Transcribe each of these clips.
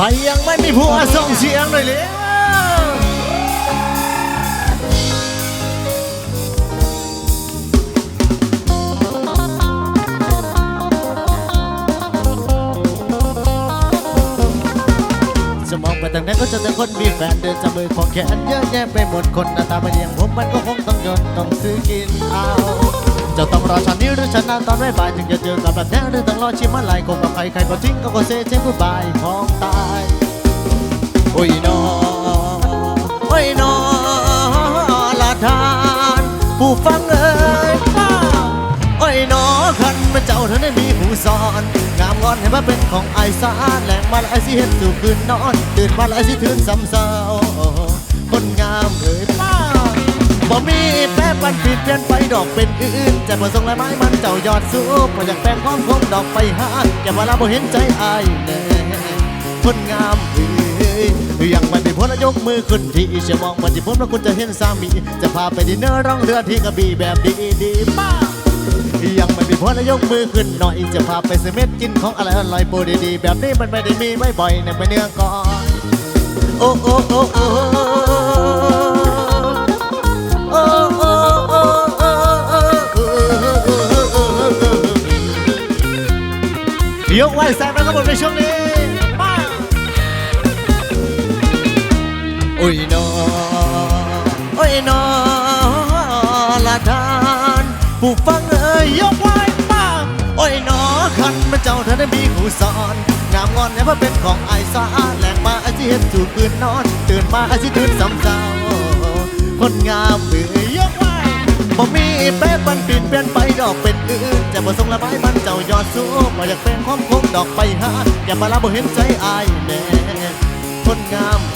ใครยังไม่มีผัวส่งเสียงหน่อยเลยจะมองไปทางไหนก็เจะแต่คนมีแฟนเดินจับมือของแขนเยอะแยะไปหมดคนหน้าตาไม่ดีอย่างผมมันก็คงต้องยนต้องซื้อกินเอา จะต้องรอฉันนี้หรือฉันนานตอนบ่ายถึงจะเจอกับแบบแท้หรือต้องรอชิมอะไรคงกับใครใครก็ทิ้งก็ก็เซเช่นกูบายของตายโอ้ยนอโอ้ยนอละทานผู้ฟังเอ่ยโอ้ยนอคันมาเจ้าเธอได้มีผู้สอนงามงอนให้มาเป็นของไอายสาแหลงมาล้วไอสิเห็นสู่คืนนอนตื่นมาล้วไอสิทืนซ้ำเศร้าคนงามเอ่ยป้า บ่มีแปรปันผิดเปลี่ยนไปดอกเป็นอื่นแต่บ่ส่งลายไม้มันเจ้ายอดสูบบ่อยากแปลงความคงดอกไปหาแก่เวลาบ่เห็นใจอายแน่คนงามเอ้ยยังไม่เป็นพ้นแล้วยกมือขึ้นที่จะมองมาที่ผมแล้วคุณจะเห็นสามี จะพาไปดินเนอร์ร่องเรือที่กระบี่แบบดีดีๆป้ายังไม่เป็นพ้นแล้วยกมือขึ้นหน่อย จะพาไปเสเม็ดกินของอะไรอร่อยโปรดีๆแบบนี้มันไม่ได้มีไม่บ่อยในไม่เนื้อก่อน โอ้โอ้โอ้โอ้ ดในช่วงนี้ป้าโอ้ยนอโอ้ยนอละทานผู้ฟังเอ่ยยกไหวป้าโอ้ยนอคันมันเจ้าเธอได้มีผู้สอนงามงอนเนี่ยว่าเป็นของไอายสาแหลงมาไอสิเห็นสู่คืนนอน ตื่นมาไอสิตื่นซำเจ้าคนงามเบื่ย บ่มีแป๊บมันปิ่นเปลี่ยนไปดอกเป็นอื่นจะบ่ส่งละไม้มันเจ้ายอดสูงบ่อยากเป็นความคงดอกไปหาอย่ามาลาบ่เห็นใจอายแน่คนงามเ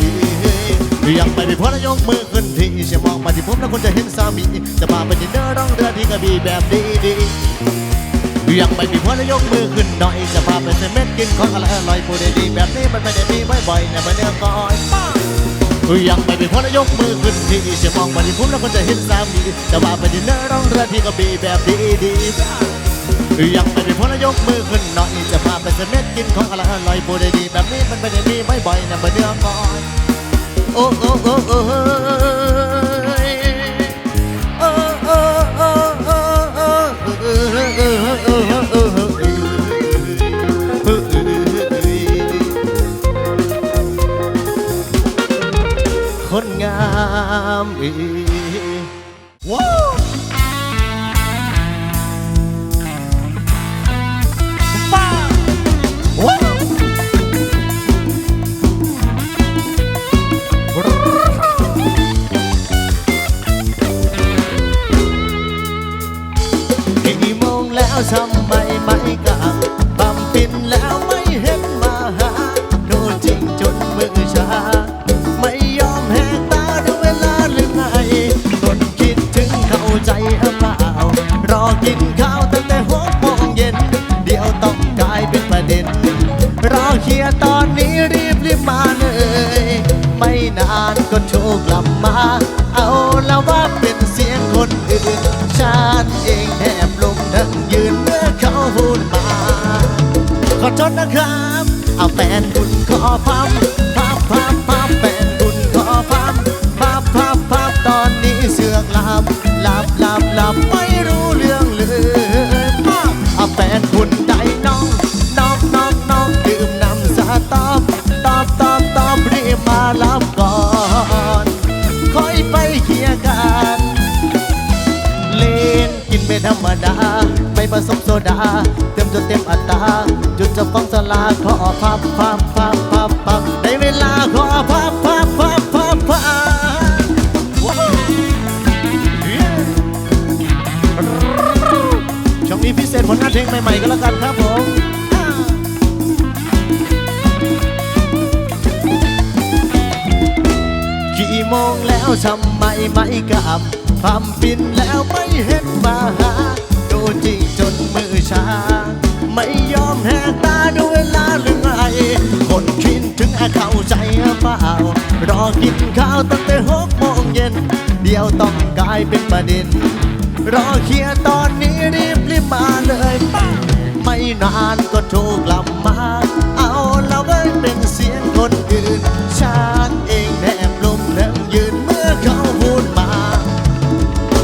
อ้ยยังไม่ได้พอแล้วยกมือขึ้นที่จะมองมาที่ผมแล้วคุณจะเห็นสามีจะพาไปดินเนอร์ร่องเรือที่กระบี่แบบดีๆยังไม่มีพอแล้วยกมือขึ้นหน่อยจะพาไปเซเม็ดกินของอะไรอร่อยพูดได้ดีแบบนี้มันไม่ได้มีบ่อยๆนะมันเนื้อก่อน ป้ายังไม่เป็นพนยกมือขึ้นที่จะมองไปที่ผมแล้วคนจะเห็นสามีจะว่าไปดินเนอร์ร้องเรือที่ก็บีแบบดีดีๆยังไม่เป็นพนยกมือขึ้นหน่อยจะพาไปเสม็ดกินของอะไรอร่อยพูดได้ดีแบบนี้มันไม่ได้มีไม่บ่อยนะมาเนื้อก่อนโอ้โอ้โอ้าม นเองแอบลงทั้งยืนเมื่อเขาพูดมา ขอโทษนะครับ เอาแฟนคุณขอพัง ดา เต็มจนเต็มอัตราจุดจะฟ้องสลาขอพับพับพับพับพับในเวลาขอพับพับพับพับพับช่วงนี้พิเศษผลงานเพลงใหม่ ๆ ก็แล้วกันครับผมกี่โมงแล้วทำไมไม่กลับความปินแล้วไม่เห็นมาหาดูจริง ไม่ยอมแหกตาดูเวลาหรือไงคนคิดถึงเข้าใจเปล่ารอกินข้าวตั้งแต่หกโมงเย็น เดี๋ยวต้องกลายเป็นประเด็น รอเคลียร์ตอนนี้รีบรีบมาเลยไม่นานก็โทรกลับมา เอาละเว้ยเป็นเสียงคนอื่นชาติเองแนบลมแนมยืนเมื่อเขาพูดมา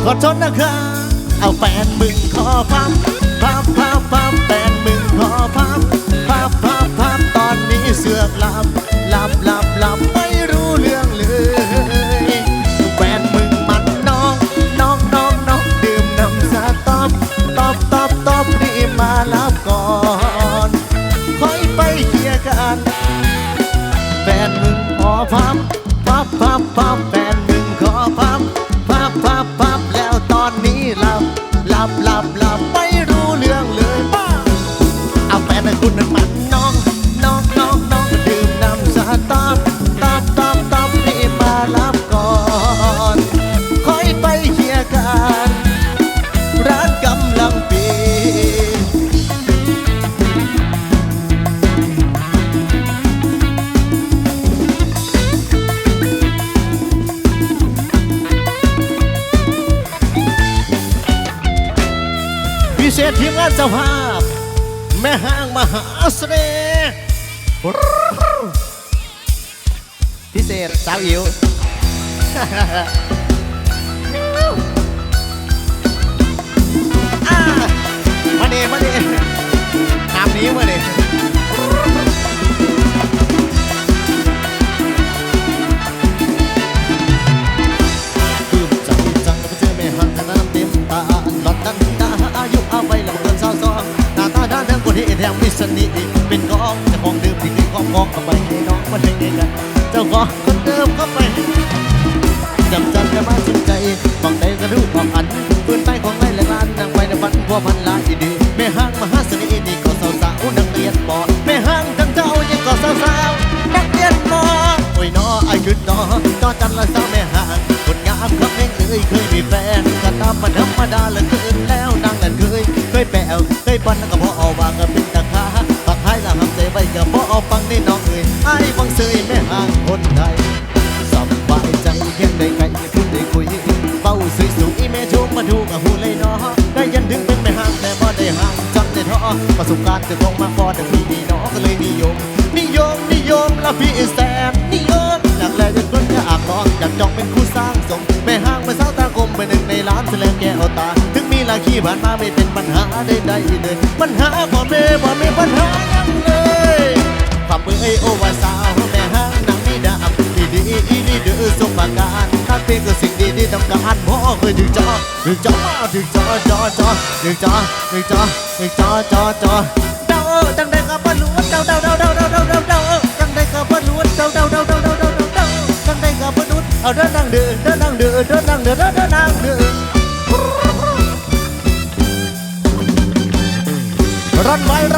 ขอโทษนะครับเอาแฟนมึงขอฟัง Love. lap ทีมงานเจ้าภาพ แม่ห้างมหาเสน่ห์พิเศษสาวอิ๋วมาเดมาเดตามนี้มาเด สนิเป็นกองจ้าของเดื่มที่เคยครอบครองกับไปให้น้องมาได้ไงกันเจ้าของคนเดิมก็ไปจำจันกันมาสุดใจบอกใดก็รู้บอกอันปืนใต้ของไล่และลานนางไปในฝันพวกมันลายดีแม่ห้างมหาเสน่ห์นี่ก็สาวสาวนักเรียนปอแม่ห้างทั้งเจ้ายังก็สาวสาวนักเรียนปอโอ้ยน้อไอ้ขึ้นน้อจอจันละสาวแม่ห้างคนงามครับเองเอ้ยเคยมีแฟนก็ตามมันธรรมดาเหละเกินแล้วนางนั้นเคยเคยแปลวเคยปันก็พอเอาวางก็เเอาฟังนี่น้องเอ้ยไอ้ฟังเสยแม่ห้างคนไทยสบายใจเพียงได้ใครพูดได้คุยเบ้าสวยสูงอีเมชมมาดูกับหูเลยเนาะได้ยันถึงเป็นไม่ห่างแต่บ่ได้ห่างจังได้ท้อประสบการณ์จะคงมาพอแต่พี่นี่เนาะก็เลยนิยม นิยมนิยมแล้วพี่แซมนิยมหลักแรกจะต้นอยากลองอยากจองเป็นคู่สร้างสมแม่ห้างมาสาวตากลมเป็นหนึ่งในล้านแสลงแก้วตาถึงมีลาขี้ผ่านมาไม่เป็นปัญหาใดๆเลยปัญหาบ่เม่บ่มีปัญหายังเลยควา มมือไอโอวาสาวแม่ห้างนางมีดามดีดีอีดีเดือสมประการถ้าเป็นก็สิ่งดีที่ต้องการพ่อเคยถึงจอถึงจอถึงจอจอจอถึงจอถึงจอถึงจอจอจอเดาจังได้กับบอลลูนเดาเดาเดาเดาเดาเดาเดาเดาจังได้กับบอลลูนเดาเดาเดาเดาเดาเดาเดาจังได้กับบอลลูนเอาเดินนั่งเดือเดินนั่งเดือเดินนั่งเดือเดินนั่งเดือรันไว้รันไว้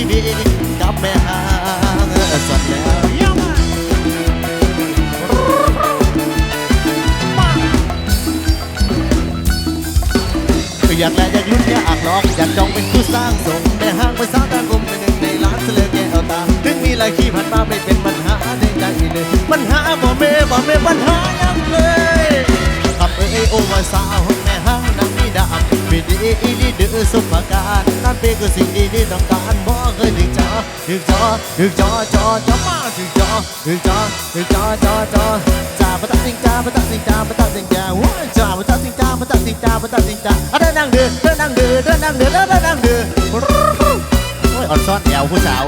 ชีวิตกับแม่หางสดแล้วอยากแลอยากลุ้นอยากลองอยากจองเป็นผู้สร้างสมแม่ห้างภาษาตากลมเป็นหนึ่งในล้านเสลอแก้วตา ถึงมีหลายขี้ผ่านมาไม่เป็นปัญหาในใจเลยปัญหาบ่เมบ่เมปัญหายังเลยขับเอ้ยโอวาสาว ดีอีดีดือสุภาการนั่นเป็นคือสิ่งดีที่ต้องการบ่เคยถึงจอถึงจอถึงจอจอจอมาถึงจอถึงจอถึงจอจอจอจ่าปะตัสิงจ่าปะตัสิงจ่าปะตัสิงจ่าว้าจ่าปะตัสิงจ่าปะตัสิงจ่าปะตัสิงจ่าเดินนั่งเดือเดินนั่งเดือเดินนั่งเดือเดินนั่งเดือโอ้ยอ่อนซ้อนแอวผู้สาว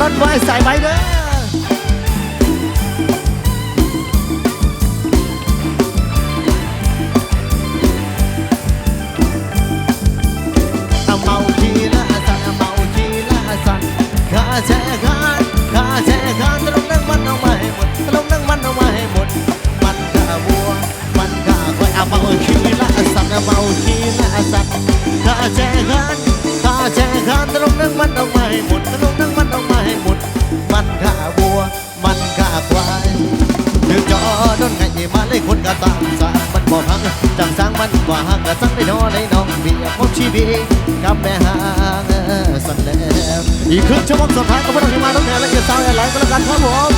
รถไฟสายไว้เด้อ ขานข้าแช่ขานตะลงนั่งมันเอามาให้หมดตะลงนั่งมันเอามาให้หมด มันข้าวัว มันข้าควายเอาเมาทีละสันเอาเมาทีละสันข้าแช่ขานข้าแช่ขานตะลงนั่งมันเอามาให้หมดตะลงนั่งมันเอามาให้หมด มันข้าวัว มันข้าควายถึงจอโดนไงมาเลยคนก็ตามสร้างมันบ่พังจังสร้างมันบ่ห่าก็สั่งได้นอได้น้องเบียร์พบชีวิตกับแม่หาง มันอีกครึ่งชั่วโมงสุดท้ายก็บพวกเราทีมาต้องแทนและเกียรติสาวแอนไลน์ก็แล้วกันครับผม